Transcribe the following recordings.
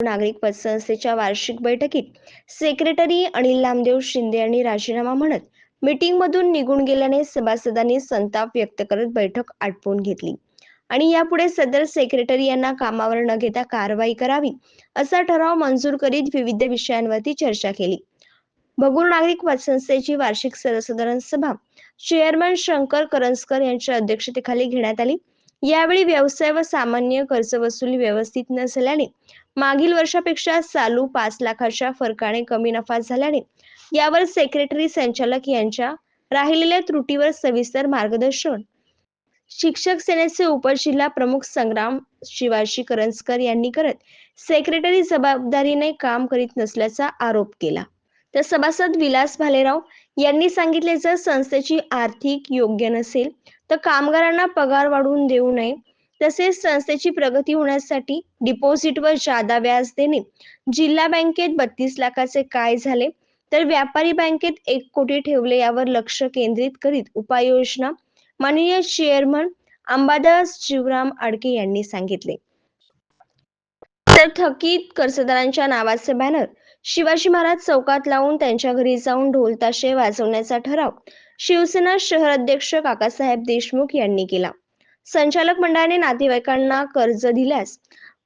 नागरिक पतसंस्थेच्या वार्षिक बैठकीत सेक्रेटरी अनिल नामदेव शिंदे यांनी राजीनामा म्हणत मीटिंगमधून निघून गेल्याने सभासदांनी संताप व्यक्त करत बैठक आटपून घेतली. आणि यापुढे सदर सेक्रेटरी यांना कामावर न घेता कारवाई करावी असा ठराव मंजूर करीत विविध विषयांवरती चर्चा केली. भगूर नागरिक पतसंस्थेची वार्षिक सर्वसाधारण सभा चेअरमन शंकर करंजकर यांच्या अध्यक्षतेखाली घेण्यात आली. यावेळी व्यवसाय व सामान्य कर्ज वसुली व्यवस्थित नसल्याने मागील वर्षापेक्षा चालू पाच लाखाच्या फरकाने कमी नफा झाल्याने यावर सेक्रेटरी संचालक यांच्या राहिलेल्या त्रुटीवर सविस्तर मार्गदर्शन. शिक्षक सेनेचे उपजिल्हा प्रमुख संग्राम शिवाजी करंजकर यांनी करत सेक्रेटरी जबाबदारीने काम करीत नसल्याचा आरोप केला. तर सभासद विलास भालेराव यांनी सांगितले जर संस्थेची आर्थिक योग्य नसेल तर कामगारांना पगार वाढवून देऊ नये. तसेच संस्थेची प्रगती होण्यासाठी डिपॉझिटवर जादा व्याज देणे. जिल्हा बँकेत बत्तीस लाखाचे काय झाले? तर व्यापारी बँकेत एक कोटी ठेवले यावर लक्ष केंद्रित करीत उपाययोजना माननीय चेअरमन अंबादास शिवराम आडके यांनी सांगितले. तर थकीत कर्जदारांच्या नावाचे बॅनर शिवाजी महाराज चौकात लावून त्यांच्या घरी जाऊन ढोल ताशे वाजवण्याचा ठराव शिवसेना शहर अध्यक्ष काकासाहेब देशमुख यांनी केला. संचालक मंडळाने नातेवाईकांना कर्ज दिल्यास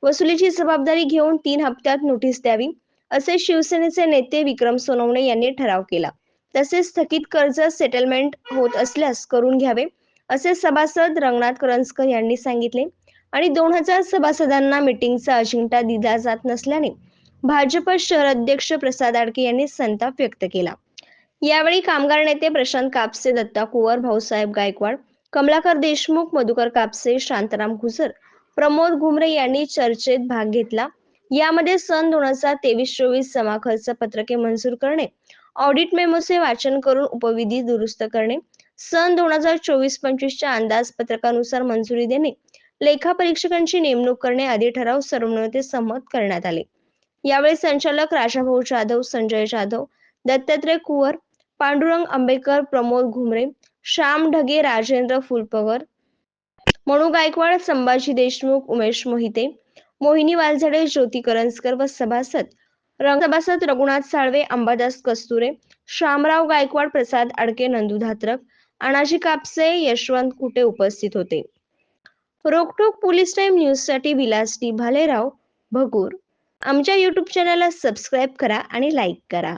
वसुलीची जबाबदारी घेऊन तीन हप्त्यात नोटीस द्यावी असे शिवसेनेचे नेते विक्रम सोनवणे यांनी ठराव केला. तसेच स्थगित कर्ज सेटलमेंट होत असल्यास करून घ्यावे असे सभासद रंगनाथ करंजकर यांनी सांगितले आणि दोन हजार सभासदांना मिटिंगचा अजिंठा दिला जात नसल्याने भाजप शहर अध्यक्ष प्रसाद आडके यांनी संताप व्यक्त केला. यावेळी कामगार नेते प्रशांत कापसे दत्ता कुवर भाऊसाहेब गायकवाड कमलाकर देशमुख मधुकर कापसे शांताराम घुसर प्रमोद घुमरे यांनी चर्चेत भाग घेतला. यामध्ये सन दोन हजार तेवीस चोवीस जमा खर्च पत्रके मंजूर करणे ऑडिट मेमोचे वाचन करून उपविधी दुरुस्त करणे सन दोन हजार चोवीस पंचवीसच्या अंदाजपत्रकानुसार मंजुरी देणे लेखा परीक्षकांची नेमणूक करणे आदी ठराव सर्वनुमते संमत करण्यात आले. यावेळी संचालक राजाभाऊ जाधव संजय जाधव दत्तात्रय कुवर पांडुरंग आंबेकर प्रमोद घुमरे श्याम ढगे राजेंद्र फुलपगर मणू गायकवाड संभाजी देशमुख उमेश मोहिते मोहिनी वालझडे ज्योती करंजकर व सभासद रंग सभासद रघुनाथ साळवे अंबादास कस्तुरे श्यामराव गायकवाड प्रसाद आडके नंदू धात्रक अनाजी कापसे यशवंत कुटे उपस्थित होते. रोकटोक पोलीस टाइम न्यूजसाठी विलास टी भालेराव भगूर. आमच्या युट्यूब चॅनलला सबस्क्राईब करा आणि लाईक करा.